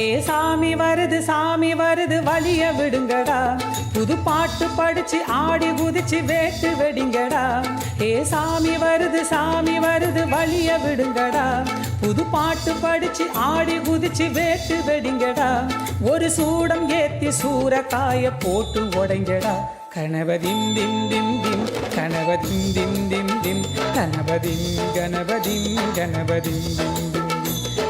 ஏ சாமி வருது சாமி வருது வலிய விடுங்கடா. புது பாட்டு படிச்சு ஆடி குதிச்சு வேட்டு வெடிங்கடா. ஏ சாமி வருது சாமி வருது வலிய விடுங்கடா. புது பாட்டு படிச்சு ஆடி குதிச்சு வேட்டு வெடிங்கடா. ஒரு சூடம் ஏத்தி சூறக்காய போட்டு உடைங்கடா. கணபதிம் திம் திம் திம் கணபதிம் திம் திம் திம் கணபதிம் கணபதிம் கணபதிம் திம் திம்.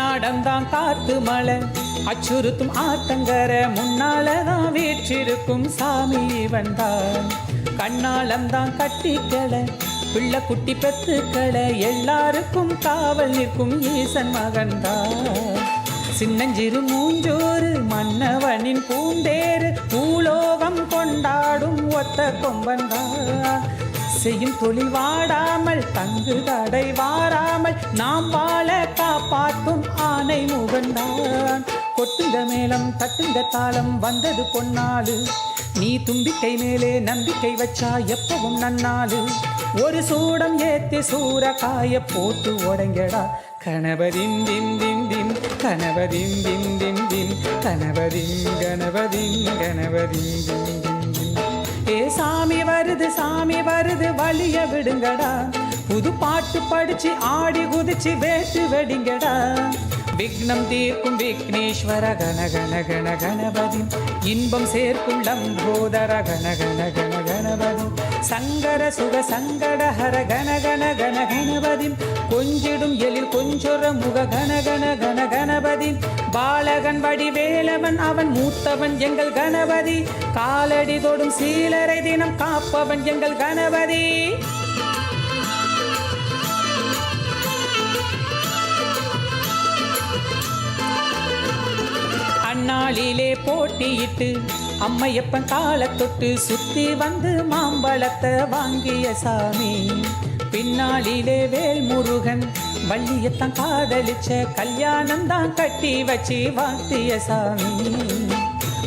அன்னாடம் தான் காத்து மலை அச்சுறுத்தும் ஆத்தங்கர முன்னால தான் வீற்றிருக்கும் சாமி வந்தான் கண்ணாலம் தான் கட்டிக்கல பிள்ளை குட்டி பெத்துக்களை எல்லாருக்கும் காவல் நிற்கும் ஈசன் மகன்தான் சின்னஞ்சிறு மூஞ்சோறு மன்னவனின் பூந்தேறு பூலோகம் கொண்டாடும் ஒத்த கொம்பன்தான் செய்யும் தொழில் வாடாமல் தங்கு தடை வாராமல் நாம் வாழ காப்பாற்றும் ஆனை முகந்தான். கொட்டுங்க மேளம் தட்டுங்க தாளம் வந்தது பொன்னாளு. நீ தும்பிக்கை மேலே நம்பிக்கை வச்சா எப்பவும் நன்னாளு. ஒரு சூடம் ஏத்தி சூற காய போட்டு உடங்கடா. கணபதின் தின் தின் தின் கணபதிம் தின் தின் தின் கணபதிம் கணபதிம் கணபதிம் தின் ஏ சாமி வருது சாமி வருது வழிய விடுங்கடா. புது பாட்டு படிச்சு ஆடி குதிச்சு வேட்டு வெடிங்கடா. விக்னம் தீர்க்கும் விக்னேஸ்வர கன கன கன கணபதி. இன்பம் சேர்க்கும் லம்போதர கன கன கன கணபதி. சங்கர சுக சங்கடஹர கன கன கன கணபதி கொஞ்சிடும் எழில் கொஞ்சொர முக கன கன கன கணபதி பாலகன் வடிவேலவன் அவன் மூத்தவன் எங்கள் கணபதி. காலடி தொடும் சீலரை தினம் காப்பவன் எங்கள் கணபதி. அந்நாளிலே போட்டியிட்டு அம்மையப்பன் காலை தொட்டு சுத்தி வந்து மாம்பழத்தை வாங்கிய சாமி. பின்னாளிலே வேல் முருகன் வள்ளியத்தான் காதலிச்ச கல்யாணம் தான் கட்டி வச்சு வாத்திய சாமி.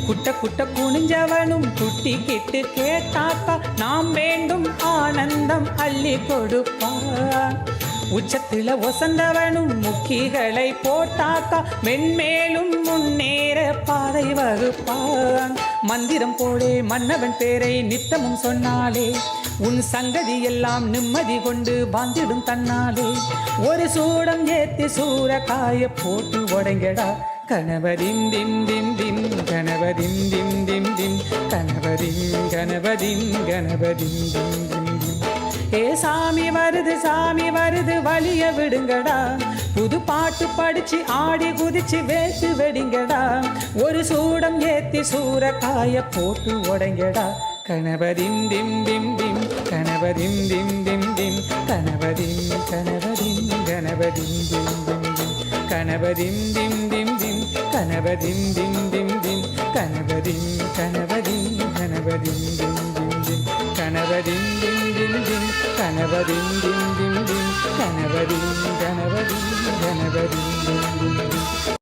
குட்ட குட்ட குனிஞ்சவனும் குட்டி கிட்டு கேட்டாக்கா நாம் வேண்டும் ஆனந்தம் அள்ளி கொடுப்பான். உச்சத்தில ஒசந்தவனும் முக்கிகளை போட்டாக்கா. மென்மேலும் முன்னேற பாதை வகுப்பான். மந்திரம் போலே மன்னவன் பேரை நித்தமும் சொன்னாலே. உன் சங்கதி எல்லாம் நிம்மதி கொண்டு வாழ்ந்திடும் தன்னாலே. ஒரு சூடம் ஏத்தி சூற காய போட்டு உடங்கடா. கணவரின் திம் திம் திம் கணவரின் திம் திம் திம் கணவரின் கணவரின் கணவரின் திம் திம் திம் ஏ சாமி வருது சாமி வருது வழிய விடுங்கடா. புது பாட்டு படிச்சு ஆடி குதிச்சு வேட்டு வெடிங்கடா. ஒரு சூடம் ஏத்தி சூற போட்டு உடைங்கடா. கணவரின் திம் திம் திம் கணவரின் திம் திம் திம் கணவரின் கணவரின் கணவரின் திம் திம் திம் கணவரின் திம் திம் திம் கணவரின் திம் திம் திம் கணவரின் கணவரின் கணவரின் திம் திம் கணவரின் திம் திம் திம் கணவரின் திம் திம் திம் கணவரின் கணவரின் கணவரின் திம் திம்